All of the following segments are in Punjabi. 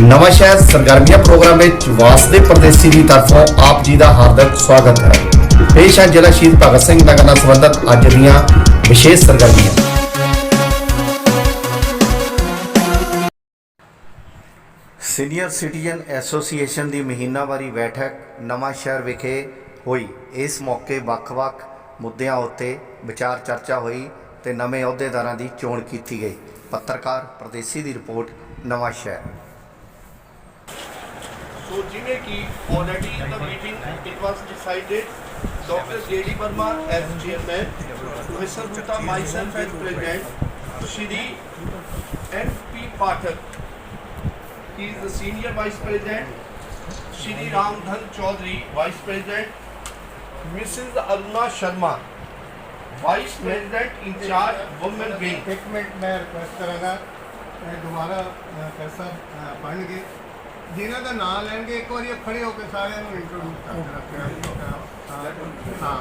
ਨਵਾਂ ਸ਼ਹਿਰ ਸਰਗਰਮੀਆਂ ਪ੍ਰੋਗਰਾਮ ਵਿੱਚ ਵਾਸਦੇ ਪਰਦੇਸੀ ਦੀ ਤਰਫੋਂ ਆਪ ਜੀ ਦਾ ਹਾਰਦਿਕ ਸਵਾਗਤ ਹੈ। ਪੇਸ਼ ਹੈ ਜ਼ਿਲ੍ਹਾ ਸ਼ਹੀਦ ਭਗਤ ਸਿੰਘ ਨਗਰ ਨਾਲ ਸੰਬੰਧਿਤ ਅੱਜ ਦੀਆਂ ਵਿਸ਼ੇਸ਼ ਸਰਗਰਮੀਆਂ। ਸੀਨੀਅਰ ਸਿਟੀਜ਼ਨ ਐਸੋਸੀਏਸ਼ਨ ਦੀ ਮਹੀਨਾਵਾਰੀ ਬੈਠਕ ਨਵਾਂ ਸ਼ਹਿਰ ਵਿਖੇ ਹੋਈ। ਇਸ ਮੌਕੇ ਵੱਖ-ਵੱਖ ਮੁੱਦਿਆਂ ਉੱਤੇ ਵਿਚਾਰ ਚਰਚਾ ਹੋਈ ਤੇ ਨਵੇਂ ਅਹੁਦੇਦਾਰਾਂ ਦੀ ਚੋਣ ਕੀਤੀ ਗਈ। ਪੱਤਰਕਾਰ ਪ੍ਰਦੇਸੀ ਦੀ ਰਿਪੋਰਟ, ਨਵਾਂ ਸ਼ਹਿਰ। So Jiveki, already in the meeting it was decided Dr. J.D. Verma as chairman, Professor Gupta, myself as president, Shri N.P. Pathak, he is the senior vice president, Shri Ramdhan Chaudhary, vice president, Mrs. Aruna Sharma, vice president in charge women wing एक मिनट मैं रिक्वेस्ट करूँगा दोबारा सर पढ़ेंगे ਜਿਨ੍ਹਾਂ ਦਾ ਨਾਮ ਲੈਣਗੇ ਇੱਕ ਵਾਰੀ ਉਹ ਖੜੇ ਹੋ ਕੇ ਸਾਰਿਆਂ ਨੂੰ ਇੰਟਰੋਡਿਊਸ ਕਰ ਰੱਖਿਆ ਹਾਂ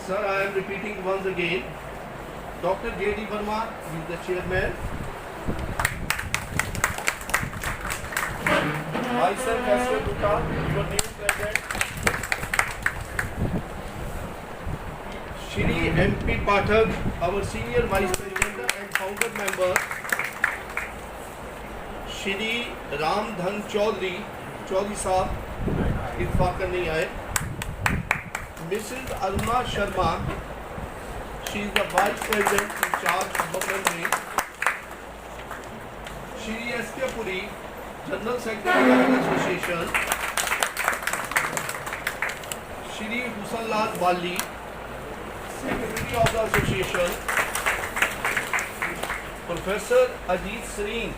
Sir, I am repeating once again. Dr. J.D. Verma is the chairman myself Esther Duka, your new president. Shri MP Pathak, our senior vice president and founder member. Shri Ram Dhan Chaudhary, Chaudhary साहब इतफाकन नहीं आए Mrs. Aruna Sharma, she is the vice president in charge of Bangladesh. Shri S.K. Puri, general secretary association Shri Husanlal Bali secretary of the association professor Ajit Singh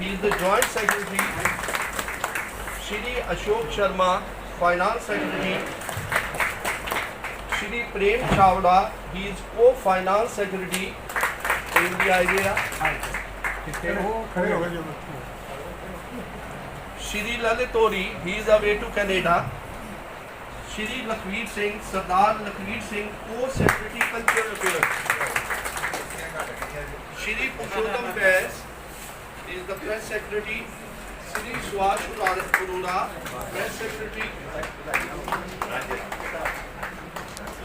he is the joint secretary Shri Ashok Sharma finance secretary Shri Prem Chawda he is co finance secretary India idea खड़े हो गए Shri Lale Tori he is away to Canada Shri Lakhvir Singh Sardar Lakhvir Singh co secretary culture affair Shri Purshottam Bais is the press secretary Shri Suash Kurara press secretary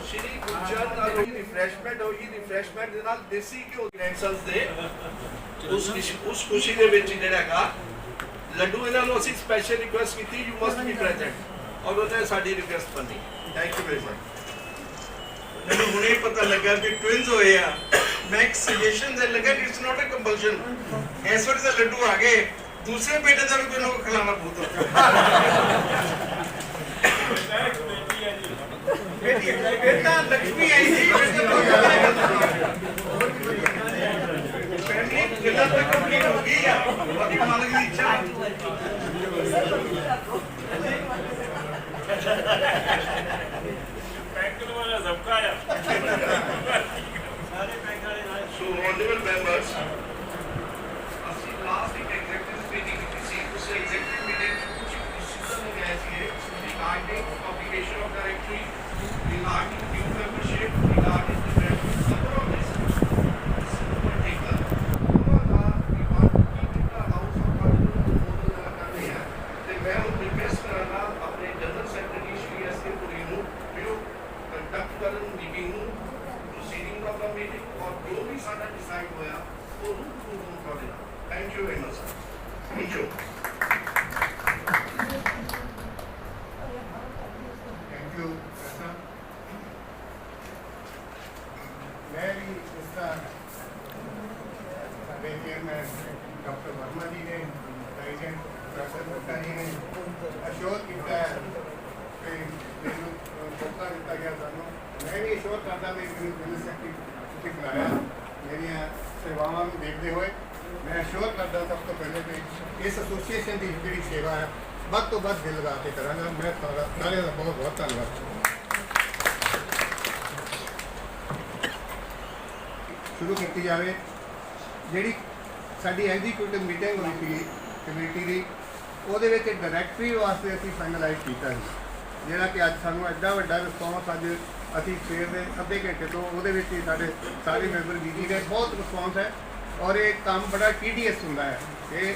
Shri Gurcharan ਨਾਲ ਰਿਫਰੈਸ਼ਮੈਂਟ ਹੋਈ ਰਿਫਰੈਸ਼ਮੈਂਟ ਦੇ ਨਾਲ ਦੇਸੀ ਘਿਓ ਗ੍ਰੈਂਡਸਨਸ ਦੇ ਉਸ ਉਸ ਖੁਸ਼ੀ ਦੇ ਵਿੱਚ ਜਿਹੜਾ ਹੈਗਾ ਲੱਡੂ ਇਹਨਾਂ ਨੂੰ ਅਸੀਂ ਸਪੈਸ਼ਲ ਰਿਕੁਐਸਟ ਕੀਤੀ ਯੂ ਮਸਟ ਬੀ ਪ੍ਰੈਜ਼ੈਂਟ ਔਰ ਉਹਨੇ ਸਾਡੀ ਰਿਕੁਐਸਟ ਮੰਨੀ ਥੈਂਕ ਯੂ ਵੈਰੀ ਮਚ ਮੈਨੂੰ ਹੁਣੇ ਹੀ ਪਤਾ ਲੱਗਾ ਕਿ ਟਵਿਨਸ ਹੋਏ ਆ ਮੈਂ ਇੱਕ ਸੁਜੈਸ਼ਨ ਦੇ ਲੱਗਾ ਕਿ ਇਟਸ ਨਾਟ ਅ ਕੰਪਲਸ਼ਨ ਇਸ ਵਾਰ ਤਾਂ ਲੱਡੂ ਆ ਗਏ ਦੂਸਰੇ ਬੇਟੇ ਦਾ ਵੀ ਕੋਈ ਨਾ ਕੋਈ ਖਿਲਾਣਾ ਬਹੁਤ ਬੇਟੀ ਬੇਟਾ ਲక్ష్ਮੀ ਆਈ ਸੀ ਫੈਮਿਲੀ ਕਿੰਨਾ ਤੱਕ ਕੰਪਲੀਟ ਹੋ ਗਈ ਆ ਬਾਕੀ ਮਾਲਕ ਦੀ ਇੱਛਾ So, honorable members, ਅਸੀਂ ਲਾਸਟ ਇੱਕ ਐਗਜ਼ੈਕਟਿਵ ਮੀਟਿੰਗ ਕੀਤੀ ਸੀ ਉਸ ਐਗਜ਼ੈਕਟਿਵ ਮੀਟਿੰਗ ਵਿੱਚ ਕੁਝ ਡਿਸੀਜਨ ਹੋ ਗਿਆ ਸੀ regarding publication of directory regarding new membership regarding the members number of this particular ਉਹਨਾਂ ਦਾ ਰਿਵਾਰਡ ਕੀਪਿੰਗ ਦਾ ਹਾਊਸ ਆਫ ਪਾਰਲੀਮੈਂਟ ਨੂੰ ਬੋਲ ਕਰਦੇ ਆ ਤੇ ਮੈਂ ਉਹ ਰਿਕਵੈਸਟ ਕਰਾਂਗਾ ਆਪਣੇ general secretary Shri S K Puri ਨੂੰ ਵੀ ਉਹ ਕੰਡਕਟ ਕਰਨ ਮੀਟਿੰਗ ਨੂੰ proceeding of the meeting or ਜੋ ਵੀ ਸਾਡਾ ਡਿਸਾਈਡ ਹੋਇਆ ਉਹ ਨੂੰ ਪੂਰਨ ਕਰ ਦੇਣਾ thank you very much sir thank you thank you sir ਮੈਂ ਵੀ ਇਸ ਦਾ ਸਾਡੇ ਚੇਅਰਮੈਨ ਡਾਕਟਰ ਵਰਮਾ ਜੀ ਨੇ ਪ੍ਰੈਜ਼ੀਡੈਂਟ ਪ੍ਰੋਫੈਸਰ ਅਸ਼ੋਰ ਕੀਤਾ ਹੈ ਮੈਨੂੰ ਮੌਕਾ ਦਿੱਤਾ ਗਿਆ ਸਾਨੂੰ ਮੈਂ ਵੀ ਅਸ਼ੋਰ ਕਰਦਾ ਵੀ ਮੈਨੂੰ ਜਨਰਲ ਸੈਕਟਰੀ ਤੁਸੀਂ ਕਰਾਇਆ ਮੇਰੀਆਂ ਸੇਵਾਵਾਂ ਨੂੰ ਦੇਖਦੇ ਹੋਏ ਮੈਂ ਅਸ਼ੋਰ ਕਰਦਾ ਸਭ ਤੋਂ ਪਹਿਲੇ ਕਿ ਇਸ ਐਸੋਸੀਏਸ਼ਨ ਦੀ ਜਿਹੜੀ ਸੇਵਾ ਹੈ, ਵੱਧ ਤੋਂ ਵੱਧ ਦਿਲ ਲਗਾ ਕੇ ਕਰਾਂਗਾ। ਮੈਂ ਤੁਹਾਡਾ, ਸਾਰਿਆਂ ਦਾ ਬਹੁਤ ਬਹੁਤ ਧੰਨਵਾਦ। ਸ਼ੁਰੂ ਕੀਤੀ ਜਾਵੇ। ਜਿਹੜੀ ਸਾਡੀ ਐਗਜ਼ੀਕਿਊਟਿਵ ਮੀਟਿੰਗ ਹੋਈ ਸੀ ਕਮੇਟੀ ਦੀ, ਉਹਦੇ ਵਿੱਚ ਡਾਇਰੈਕਟਰੀ ਵਾਸਤੇ ਅਸੀਂ ਫਾਈਨਲਾਈਜ਼ ਕੀਤਾ ਸੀ। ਜਿਹੜਾ ਕਿ ਅੱਜ ਸਾਨੂੰ ਐਡਾ ਵੱਡਾ ਰਿਸਪੌਂਸ ਅੱਜ ਅਸੀਂ ਸਵੇਰ ਦੇ ਅੱਧੇ ਘੰਟੇ ਤੋਂ ਉਹਦੇ ਵਿੱਚ ਹੀ ਸਾਡੇ ਸਾਰੇ ਮੈਂਬਰ ਬੀਜੀ ਗਏ ਬਹੁਤ ਰਿਸਪੌਂਸ ਹੈ। ਔਰ ਇਹ ਕੰਮ ਬੜਾ ਟੀਡੀਐਸ ਹੁੰਦਾ ਹੈ। ਇਹ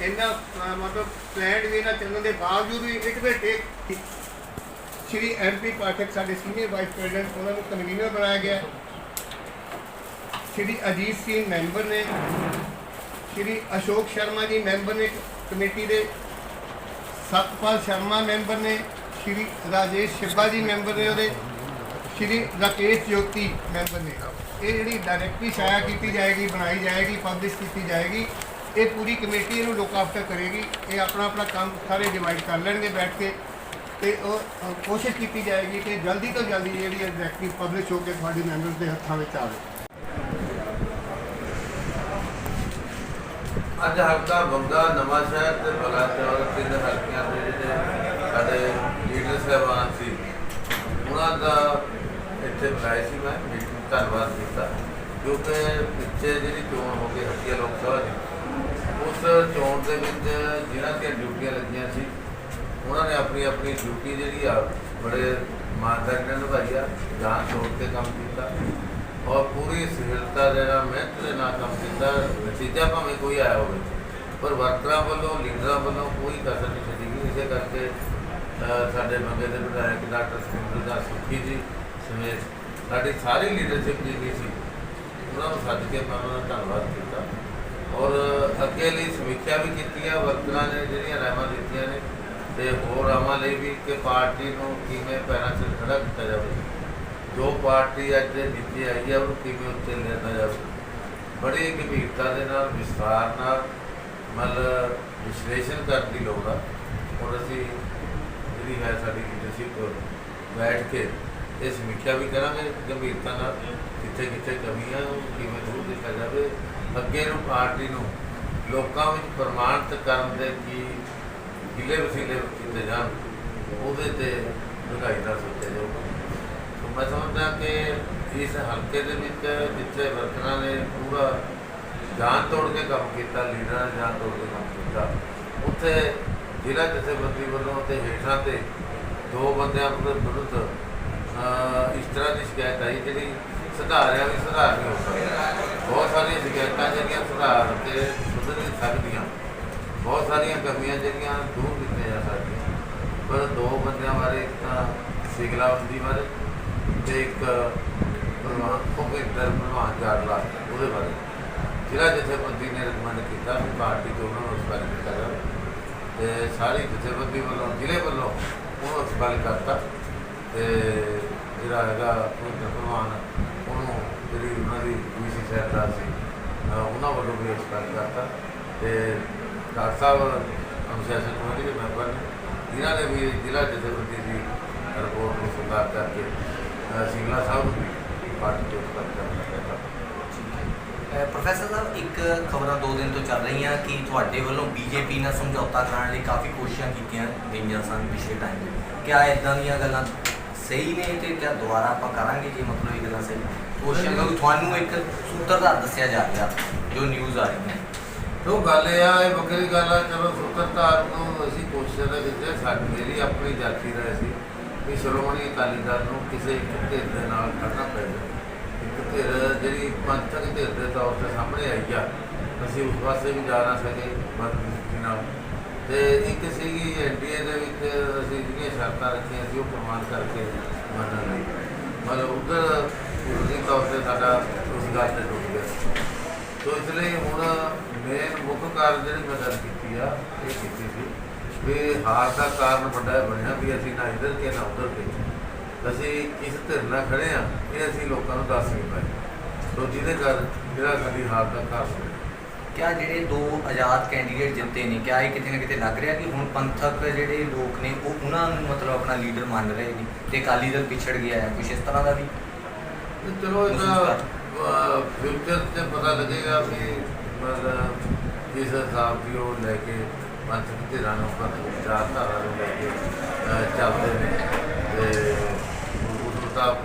ਇਹਨਾਂ ਮਤਲਬ ਪਲਾਨ ਵੀ ਨਾ ਚੱਲਣ ਦੇ ਬਾਵਜੂਦ ਵੀ ਇੱਕ ਦੇ ਟੇਕ ਸ਼੍ਰੀ ਐਮਪੀ ਪਾਠਕ ਸਾਡੇ ਸੀਨੀਅਰ ਵਾਈਸ ਪ੍ਰੈਜ਼ੀਡੈਂਟ ਉਹਨਾਂ ਨੂੰ ਕਨਵੀਨਰ ਬਣਾਇਆ ਗਿਆ। ਸ਼੍ਰੀ ਅਜੀਤ ਸਿੰਘ ਮੈਂਬਰ ਨੇ, ਸ਼੍ਰੀ ਅਸ਼ੋਕ ਸ਼ਰਮਾ ਜੀ ਮੈਂਬਰ ਨੇ ਕਮੇਟੀ ਦੇ, ਸਤਪਾਲ ਸ਼ਰਮਾ ਮੈਂਬਰ ਨੇ, ਸ਼੍ਰੀ ਰਾਜੇਸ਼ ਸ਼ਿਵਾ ਜੀ ਮੈਂਬਰ ਨੇ ਉਹਦੇ, ਸ਼੍ਰੀ ਰਾਕੇਸ਼ ਜੋਤੀ ਮੈਂਬਰ ਨੇ। ਇਹ ਜਿਹੜੀ ਡਾਇਰੈਕਟਰੀ ਛਾਇਆ ਕੀਤੀ ਜਾਏਗੀ ਬਣਾਈ ਜਾਏਗੀ ਪਬਲਿਸ਼ ਕੀਤੀ ਜਾਏਗੀ ਇਹ ਪੂਰੀ ਕਮੇਟੀ ਇਹਨੂੰ ਲੁੱਕ ਆਫਟਰ ਕਰੇਗੀ। ਇਹ ਆਪਣਾ ਆਪਣਾ ਕੰਮ ਸਾਰੇ ਡਿਵਾਈਡ ਕਰ ਲੈਣਗੇ ਬੈਠ ਕੇ। ਤੇ ਉਹ ਅ, ਕੋਸ਼ਿਸ਼ ਕੀਤੀ ਜਾਏਗੀ ਕਿ ਜਲਦੀ ਤੋਂ ਜਲਦੀ ਜਿਹੜੀ ਇਹ ਡਾਇਰੈਕਟਰੀ ਪਬਲਿਸ਼ ਹੋ ਕੇ ਤੁਹਾਡੇ ਮੈਂਬਰਸ ਦੇ ਹੱਥਾਂ ਵਿੱਚ ਆਵੇ। ਅੱਜ ਹਲਕਾ ਬੰਗਾ ਨਵਾਂ ਸ਼ਹਿਰ ਤੇ ਬਲਾਚੌਰ ਤਿੰਨ ਹਲਕਿਆਂ ਦੇ ਜਿਹੜੇ ਸਾਡੇ ਲੀਡਰ ਸਾਹਿਬਾਨ ਸੀ ਉਹਨਾਂ ਦਾ ਇੱਥੇ ਬੁਲਾਇਆ ਸੀ ਮੈਂ ਮੀਟਿੰਗ ਧੰਨਵਾਦ ਕੀਤਾ। ਕਿਉਂਕਿ ਪਿੱਛੇ ਜਿਹੜੀ ਚੋਣ ਹੋ ਕੇ ਹੱਤੀਆ ਲੋਕ ਸਭਾ ਦੀ ਉਸ ਚੋਣ ਦੇ ਵਿੱਚ ਜਿਨ੍ਹਾਂ ਦੀਆਂ ਡਿਊਟੀਆਂ ਲੱਗੀਆਂ ਸੀ ਉਹਨਾਂ ਨੇ ਆਪਣੀ ਆਪਣੀ ਡਿਊਟੀ ਜਿਹੜੀ ਆ ਬੜੇ ਇਮਾਨਦਾਰੀ ਨਾਲ ਨਿਭਾਈ ਆ ਜਾਨ ਤੋੜ ਕੇ ਕੰਮ ਕੀਤਾ ਔਰ ਪੂਰੀ ਸਹਿਰਤਾ ਦੇ ਨਾਲ ਮਿਹਨਤ ਦੇ ਨਾਲ ਕੰਮ ਕੀਤਾ ਨਤੀਜਾ ਭਾਵੇਂ ਕੋਈ ਆਇਆ ਹੋਵੇ ਪਰ ਵਰਕਰਾਂ ਵੱਲੋਂ ਲੀਡਰਾਂ ਵੱਲੋਂ ਕੋਈ ਕਸਰ ਨਹੀਂ ਛੱਡੀ ਗਈ। ਇਸੇ ਕਰਕੇ ਅਹ, ਸਾਡੇ ਮੰਗੇ ਦੇ ਵਿਧਾਇਕ ਡਾਕਟਰ ਸੁਖਿੰਦਰ ਦਾ ਸੁਖੀ ਜੀ ਸਮੇਤ ਸਾਡੀ ਸਾਰੀ ਲੀਡਰਸ਼ਿਪ ਜਿਹੜੀ ਸੀ। ਉਹਨਾਂ ਨੂੰ ਸੱਦ ਕੇ ਮੈਂ ਉਹਨਾਂ ਦਾ ਧੰਨਵਾਦ ਕੀਤਾ। ਔਰ ਅੱਗੇ ਲਈ ਸਮੀਖਿਆ ਵੀ ਕੀਤੀ ਹੈ ਵਰਕਰਾਂ ਨੇ ਜਿਹੜੀਆਂ ਰਾਇਮਾਂ ਦਿੱਤੀਆਂ ਨੇ ਤੇ ਹੋਰ ਰਾਵਾਂ ਲਈ ਵੀ ਕਿ ਪਾਰਟੀ ਨੂੰ ਕਿਵੇਂ ਪੈਰਾਂ 'ਚ ਖੜਾ ਕੀਤਾ ਜਾਵੇ। ਜੋ ਪਾਰਟੀ ਅੱਜ ਦੇ ਨੀਚੇ ਆਈ ਹੈ ਉਹਨੂੰ ਕਿਵੇਂ ਉੱਤੇ ਲਿਆਂਦਾ ਜਾਵੇ। ਬੜੀ ਗੰਭੀਰਤਾ ਦੇ ਨਾਲ, ਵਿਸਥਾਰ ਨਾਲ, ਮਤਲਬ ਵਿਸ਼ਲੇਸ਼ਣ ਕਰਨ ਦੀ ਲੋੜ ਆ। ਔਰ ਅਸੀਂ ਜਿਹੜੀ ਹੈ ਸਾਡੀ ਲੀਡਰਸ਼ਿਪ ਬੈਠ ਕੇ ਇਹ ਸਮੀਖਿਆ ਵੀ ਕਰਾਂਗੇ, ਗੰਭੀਰਤਾ ਨਾਲ ਕਿੱਥੇ ਕਿੱਥੇ ਕਮੀਆਂ ਉਹ ਕਿਵੇਂ ਦੂਰ ਕੀਤਾ ਜਾਵੇ। ਅੱਗੇ ਨੂੰ ਪਾਰਟੀ ਨੂੰ ਲੋਕਾਂ ਵਿੱਚ ਪ੍ਰਮਾਣਿਤ ਕਰਨ ਦੇ ਕੀ ਗਿਲੇ ਵਸੀਲੇ ਕੀਤੇ ਜਾਣ, ਉਹਦੇ ਤੇ ਲਗਾਈ ਦਾ ਸੋਚਿਆ ਜਾਊਗਾ। ਸੋ ਮੈਂ ਸਮਝਦਾ ਕਿ ਇਸ ਹਲਕੇ ਦੇ ਵਿੱਚ ਜਿੱਥੇ ਵਰਕਰਾਂ ਨੇ ਪੂਰਾ ਜਾਨ ਤੋੜ ਕੇ ਕੰਮ ਕੀਤਾ, ਲੀਡਰਾਂ ਨੇ ਜਾਨ ਤੋੜ ਕੇ ਕੰਮ ਕੀਤਾ, ਉੱਥੇ ਜ਼ਿਲ੍ਹਾ ਜਥੇਬੰਦੀ ਵੱਲੋਂ ਤੇ ਹੇਠਾਂ ਤੇ ਦੋ ਬੰਦਿਆਂ ਦੇ ਵਿਰੁੱਧ ਇਸ ਤਰ੍ਹਾਂ ਦੀ ਸ਼ਿਕਾਇਤ ਆਈ ਜਿਹੜੀ ਸੁਧਾਰਿਆ ਵੀ ਸੁਧਾਰ ਨਹੀਂ ਹੋ ਸਕਦਾ। ਬਹੁਤ ਸਾਰੀਆਂ ਸ਼ਿਕਾਇਤਾਂ ਜਿਹੜੀਆਂ ਸੁਧਾਰ ਤੇ ਸੁਧਰ ਨਹੀਂ ਸਕਦੀਆਂ। ਬਹੁਤ ਸਾਰੀਆਂ ਕਮੀਆਂ ਜਿਹੜੀਆਂ ਦੂਰ ਕੀਤੀਆਂ ਜਾ ਸਕਦੀਆਂ। ਪਰ ਦੋ ਬੰਦਿਆਂ ਬਾਰੇ, ਇੱਕ ਤਾਂ ਸਿਗਲਾਵੰਦੀ ਬਾਰੇ ਤੇ ਇੱਕ ਪ੍ਰਵਾਨ ਭੁਪਿੰਦਰ ਪ੍ਰਵਾਨ ਜਾੜਲਾ ਉਹਦੇ ਬਾਰੇ। ਜ਼ਿਲ੍ਹਾ ਜਥੇਬੰਦੀ ਨੇ ਰეკਮੈਂਡ ਕੀਤਾ ਵੀ ਪਾਰਟੀ ਤੋਂ ਉਹਨਾਂ ਨੂੰ ਸਪੈਲ ਕੀਤਾ ਤੇ ਸਾਰੀ ਜਥੇਬੰਦੀ ਵੱਲੋਂ, ਜ਼ਿਲ੍ਹੇ ਵੱਲੋਂ ਉਹਨੂੰ ਸਪੈਲ ਕਰਤਾ। ਤੇ ਜਿਹੜਾ ਹੈਗਾ ਭਗਵਾਨ ਪ੍ਰਵਾਨ ਉਹਨੂੰ ਜਿਹੜੀ ਉਹਨਾਂ ਦੀ ਵੀਸੀ ਸਹਿਰਦਾਰ ਸੀ ਉਹਨਾਂ ਵੱਲੋਂ ਵੀ ਸਪੈਲ ਕਰਤਾ ਤੇ ਡਾਕਟਰ ਸਾਹਿਬ ਅਨੁਸ਼ਾਸਨ ਕਮੇਟੀ ਦੇ ਮੈਂਬਰ ਨੇ, ਜਿਨ੍ਹਾਂ ਨੇ ਵੀ ਜ਼ਿਲ੍ਹਾ ਜਥੇਬੰਦੀ ਦੀ ਰਿਪੋਰਟ ਨੂੰ ਸਵੀਕਾਰ ਕਰਕੇ, ਅਹ ਸਿੰਗਲਾ ਸਾਹਿਬ ਨੂੰ ਪਾਰਟੀ ਤੋਂ ਸਪੈਲ ਕਰਨਾ ਚਾਹੀਦਾ ਪ੍ਰੋਫੈਸਰ ਸਾਹਿਬ, ਇੱਕ ਖਬਰਾਂ ਦੋ ਦਿਨ ਤੋਂ ਚੱਲ ਰਹੀਆਂ ਕਿ ਤੁਹਾਡੇ ਵੱਲੋਂ ਬੀਜੇਪੀ ਨਾਲ ਸਮਝੌਤਾ ਕਰਾਉਣ ਲਈ ਕਾਫੀ ਕੋਸ਼ਿਸ਼ਾਂ ਕੀਤੀਆਂ ਗਈਆਂ ਸਨ ਪਿਛਲੇ ਟਾਈਮ ਵਿੱਚ। ਕਿਆ ਇਦਾਂ ਦੀਆਂ ਗੱਲਾਂ ਸਹੀ ਨੇ ਤੇ ਕਿਆ ਦੁਬਾਰਾ ਆਪਾਂ ਕਰਾਂਗੇ ਜੇ ਮਤਲਬ ਇਹ ਗੱਲਾਂ ਸਹੀ ਕੋਸ਼ਿਸ਼ਾਂ ਕਿਉਂਕਿ ਤੁਹਾਨੂੰ ਇੱਕ ਸੂਤਰਧਾਰ ਦੱਸਿਆ ਜਾ ਰਿਹਾ ਜੋ ਨਿਊਜ਼ ਆ ਰਹੀਆਂ ਉਹ ਗੱਲ ਇਹ ਆ ਇਹ ਵੱਖਰੀ ਗੱਲ ਆ ਚਲੋ ਸੁਤੰਤਰ ਨੂੰ ਅਸੀਂ ਕੋਸ਼ਿਸ਼ ਦੇ ਵਿੱਚ ਸਾਡੀ ਮੇਰੀ ਆਪਣੀ ਜਾਤੀ ਰਹੇ ਸੀ ਕਿ ਸ਼੍ਰੋਮਣੀ ਅਕਾਲੀ ਦਲ ਨੂੰ ਕਿਸੇ ਇੱਕ ਧਿਰ ਦੇ ਨਾਲ ਖੜਨਾ ਪਏਗਾ ਇੱਕ ਧਿਰ ਜਿਹੜੀ ਪੰਥਕ ਧਿਰ ਦੇ ਤੌਰ ਤੇ ਸਾਹਮਣੇ ਆਈ ਆ ਅਸੀਂ ਉਸ ਪਾਸੇ ਵੀ ਜਾ ਨਾ ਸਕੇ ਬਦਮੁਖੀ ਨਾਲ। ਤੇ ਇੱਕ ਸੀਗੀ ਐਨਡੀਏ ਦੇ ਵਿੱਚ ਅਸੀਂ ਜਿਹੜੀਆਂ ਸ਼ਰਤਾਂ ਰੱਖੀਆਂ ਸੀ ਉਹ ਪ੍ਰਮਾਣ ਕਰਕੇ ਮੰਨਣ ਲਈ। ਮਤਲਬ ਉਧਰ ਉਸਦੀ ਤੌਰ ਤੇ ਸਾਡਾ ਉਸ ਗੱਲ ਤੇ ਟੁੱਟ ਗਿਆ। ਸੋ ਇਸ ਲਈ ਹੁਣ ਮੇਨ ਮੁੱਖ ਕਾਰਨ ਜਿਹੜੀ ਮੈਂ ਗੱਲ ਕੀਤੀ ਆ, ਇਹ ਕੀਤੀ ਸੀ ਵੀ ਹਾਰ ਦਾ ਕਾਰਨ ਵੱਡਾ ਬਣਿਆ ਵੀ ਅਸੀਂ ਨਾ ਇੱਧਰ ਕੇ ਨਾ ਉੱਧਰ ਕੇ ਅਸੀਂ ਇਸ ਧਿਰ ਨਾਲ ਖੜੇ ਆ ਇਹ ਅਸੀਂ ਲੋਕਾਂ ਨੂੰ ਦੱਸ ਨਹੀਂ ਪਾਏ। ਸੋ ਜਿਹਦੇ ਕਰ ਜਿਹੜਾ ਸਾਡੀ ਹਾਰ ਦਾ ਕਾਰਨ ਕਿਆ ਜਿਹੜੇ ਦੋ ਆਜ਼ਾਦ ਕੈਂਡੀਡੇਟ ਜਿੱਤੇ ਨੇ ਕਿਆ ਇਹ ਕਿਤੇ ਨਾ ਕਿਤੇ ਲੱਗ ਰਿਹਾ ਕਿ ਹੁਣ ਪੰਥਕ ਜਿਹੜੇ ਲੋਕ ਨੇ ਉਹ ਉਹਨਾਂ ਨੂੰ ਮਤਲਬ ਆਪਣਾ ਲੀਡਰ ਮੰਨ ਰਹੇ ਨੇ ਤੇ ਅਕਾਲੀ ਦਲ ਪਿਛੜ ਗਿਆ ਹੈ ਕੁਛ ਇਸ ਤਰ੍ਹਾਂ ਦਾ ਵੀ? ਤੇ ਚਲੋ ਇਹਦਾ ਫਿਊਚਰ ਤੇ ਪਤਾ ਲੱਗੇਗਾ ਵੀ ਮਤਲਬ ਕਿਸ ਹਿਸਾਬ ਦੀ ਉਹ ਲੈ ਕੇ ਪੰਥ ਧਿਰਾਂ ਨੂੰ ਪੰਥ ਵਿਚਾਰਧਾਰਾ ਨੂੰ ਲੈ ਕੇ ਚੱਲਦੇ ਨੇ ਤੇ ਉਸ ਮੁਤਾਬਕ